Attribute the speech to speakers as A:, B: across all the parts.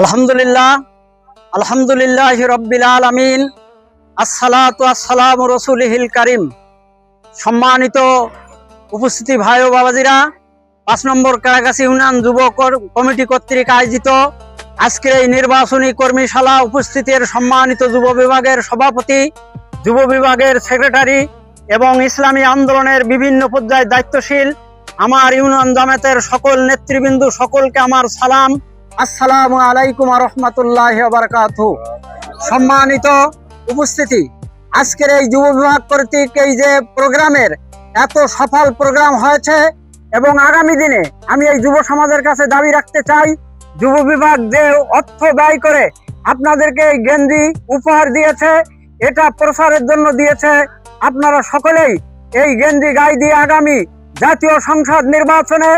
A: আলহামদুলিল্লাহ আলহামদুলিল্লাহ রব্বিল আলমিন, আসসালাতু আসসালাম রসুলহিল কারিম। সম্মানিত উপস্থিতি ভাই ও বাবাজিরা, পাঁচ নম্বর কারাগাছি ইউনিয়ন যুব কমিটি কর্তৃক আয়োজিত আজকের এই নির্বাচনী কর্মীশালা উপস্থিতির সম্মানিত যুব বিভাগের সভাপতি, যুব বিভাগের সেক্রেটারি এবং ইসলামী আন্দোলনের বিভিন্ন পর্যায়ে দায়িত্বশীল আমার ইউনিয়ন জামাতের সকল নেতৃবৃন্দ সকলকে আমার সালাম আসসালামু আলাইকুম রহমতুল্লাহ বারকাত সম্মানিত উপস্থিতি, আজকের এই যুব বিভাগ কর্তৃক এই যে প্রোগ্রামের এত সফল প্রোগ্রাম হয়েছে এবং আগামী দিনে আমি এই যুব সমাজের কাছে দাবি রাখতে চাই, যুব বিভাগ যে অর্থ ব্যয় করে আপনাদেরকে এই গেঞ্জি উপহার দিয়েছে, এটা প্রসারের জন্য দিয়েছে, আপনারা সকলেই এই গেঞ্জি গায়ে দিয়ে আগামী জাতীয় সংসদ নির্বাচনে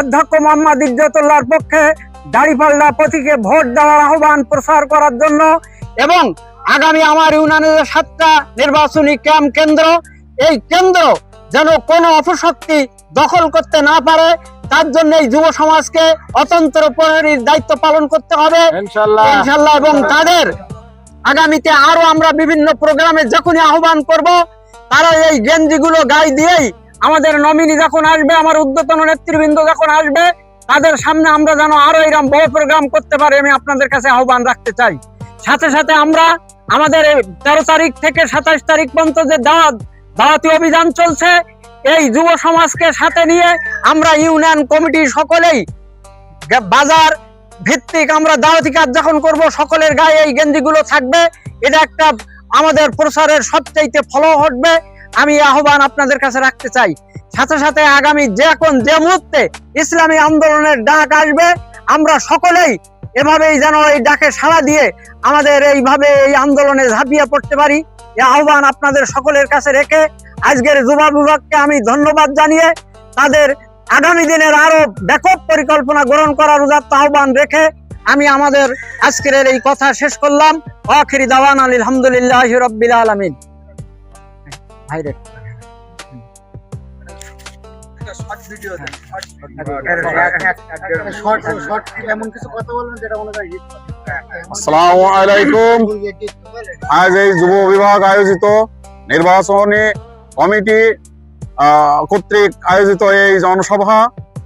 A: অধ্যক্ষ মোহাম্মদ ইজ্জতুল্লাহর পক্ষে দাড়িপাল্লা প্রতীকে ভোট দেওয়ার আহ্বান প্রসার করার জন্য এবং আগামী আমার ইউনিয়নের যে সাতটা নির্বাচনী ক্যাম্প কেন্দ্র এই কেন্দ্র যেন কোনো অপশক্তি দখল করতে না পারে তার জন্য এই যুব সমাজকে অতন্ত্র প্রহরীর দায়িত্ব পালন করতে হবে।
B: ইনশাল্লাহ
A: এবং তাদের আগামীতে আরও আমরা বিভিন্ন প্রোগ্রামে যখনই আহ্বান করব তারা এই গেঞ্জিগুলো গায়ে দিয়েই আমাদের নমিনি যখন আসবে আমার উদ্যতন নেতৃবৃন্দ যখন আসবে তাদের সামনে আমরা যেন আরও এরকম বড় প্রোগ্রাম করতে পারি, আমি আপনাদের কাছে আহ্বান রাখতে চাই। সাথে সাথে আমরা আমাদের তেরো তারিখ থেকে সাতাশ তারিখ পর্যন্ত যে দাওয়াত, দাওয়াতি অভিযান চলছে, এই যুব সমাজকে সাথে নিয়ে আমরা ইউনিয়ন কমিটি সকলেই বাজার ভিত্তিক আমরা দাওয়াতি কাজ যখন করব, সকলের গায়ে এই গেঞ্জিগুলো থাকবে। এটা একটা আমাদের প্রচারের সবচাইতে ফলো ঘটবে। আমি আহ্বান আপনাদের কাছে রাখতে চাই। সাথে সাথে আগামী যে এখন যে মুহূর্তে ইসলামী আন্দোলনের ডাক আসবে, আমরা সকলেই এভাবেই যেন এই ডাকে সাড়া দিয়ে আমাদের এইভাবে এই আন্দোলনে ঝাঁপিয়ে পড়তে পারি। এই আহ্বান আপনাদের সকলের কাছে রেখে আজকের যুবা বিভাগকে আমি ধন্যবাদ জানিয়ে তাদের আগামী দিনের আরও ব্যাপক পরিকল্পনা গ্রহণ করার উদাত্ত আহ্বান রেখে আমি আমাদের আজকের এই কথা শেষ করলাম। আখিরি দাওয়ান আলহামদুলিল্লাহ রব্বিল আলমিন। ভাইরে
B: আজ এই যুব বিভাগ আয়োজিত নির্বাচনী কমিটি আহ, কর্তৃক আয়োজিত এই জনসভা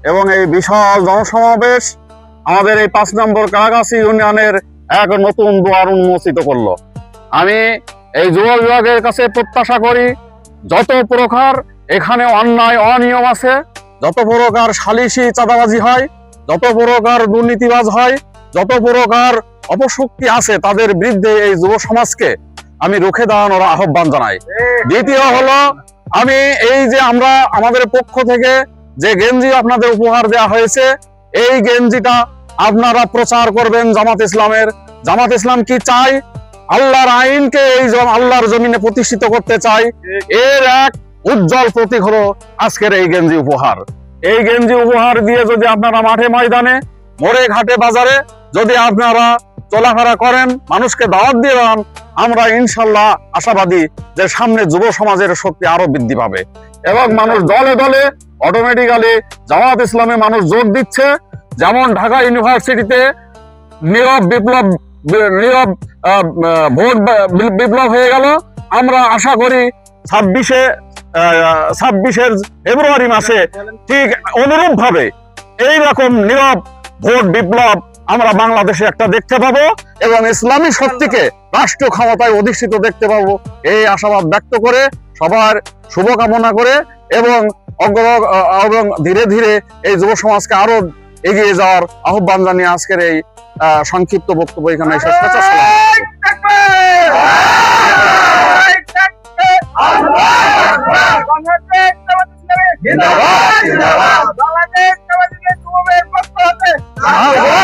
B: এবং এই বিশাল জনসমাবেশ আমাদের এই পাঁচ নম্বর কারাগাছি ইউনিয়নের এক নতুন দুয়ার উন্মোচিত করল। আমি এই যুব বিভাগের কাছে প্রত্যাশা করি যত প্রকার এখানে অন্যায় অনিয়ম আছে, যত প্রকার সালিশি চাঁদাবাজি হয়, যত প্রকার দুর্নীতিবাজ হয়, যত প্রকার অপশক্তি আছে তাদের বিরুদ্ধে এই যুব সমাজকে আমি রুখে দাঁড়ানোর আহ্বান জানাই। দ্বিতীয় হলো, আমি এই যে আমরা আমাদের পক্ষ থেকে যে গেঞ্জি আপনাদের উপহার দেওয়া হয়েছে, এই গেঞ্জিটা আপনারা প্রচার করবেন জামাত ইসলামের। জামাত ইসলাম কি চাই আল্লাহর আইনকে এই আল্লাহর জমিনে প্রতিষ্ঠিত করতে চাই। এর এক উজ্জ্বল প্রতীক হলো আজকের এই গেঞ্জি উপহার। এই গেঞ্জি উপহার দিয়ে যদি আপনারা মাঠে ময়দানে, মোড়ে ঘাটে বাজারে যদি আপনারা চলাফেরা করেন, মানুষকে দাওয়াত দিয়ে দেন, আমরা ইনশাল্লাহ আশাবাদী যে সামনে যুব সমাজের শক্তি আরও বৃদ্ধি পাবে। এবং মানুষ দলে দলে অটোমেটিক্যালি জামাত ইসলামে মানুষ যোগ দিচ্ছে। যেমন ঢাকা ইউনিভার্সিটিতে নীরব বিপ্লব নীরব ভোট বিপ্লব হয়ে গেল। আমরা আশা করি ছাব্বিশে ছাব্বিশের ফেব্রুয়ারি মাসে ঠিক অনুরূপ ভাবে এইরকম নীরব ভোট, বিপ্লব আমরা বাংলাদেশে একটা দেখতে পাবো এবং ইসলামী শক্তিকে রাষ্ট্র ক্ষমতায় অধিষ্ঠিত দেখতে পাবো। এই আশাবাদ ব্যক্ত করে সবার শুভকামনা করে এবং এবং ধীরে ধীরে এই যুব সমাজকে আরও এগিয়ে যাওয়ার আহ্বান জানিয়ে আজকের এই সংক্ষিপ্ত বক্তব্য এখানে শেষ করছি।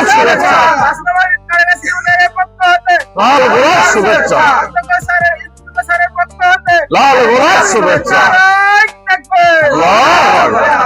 B: শুভেচ্ছা লাল গোলাপ শুভেচ্ছা। লাল গোলাপ শুভেচ্ছা। লাল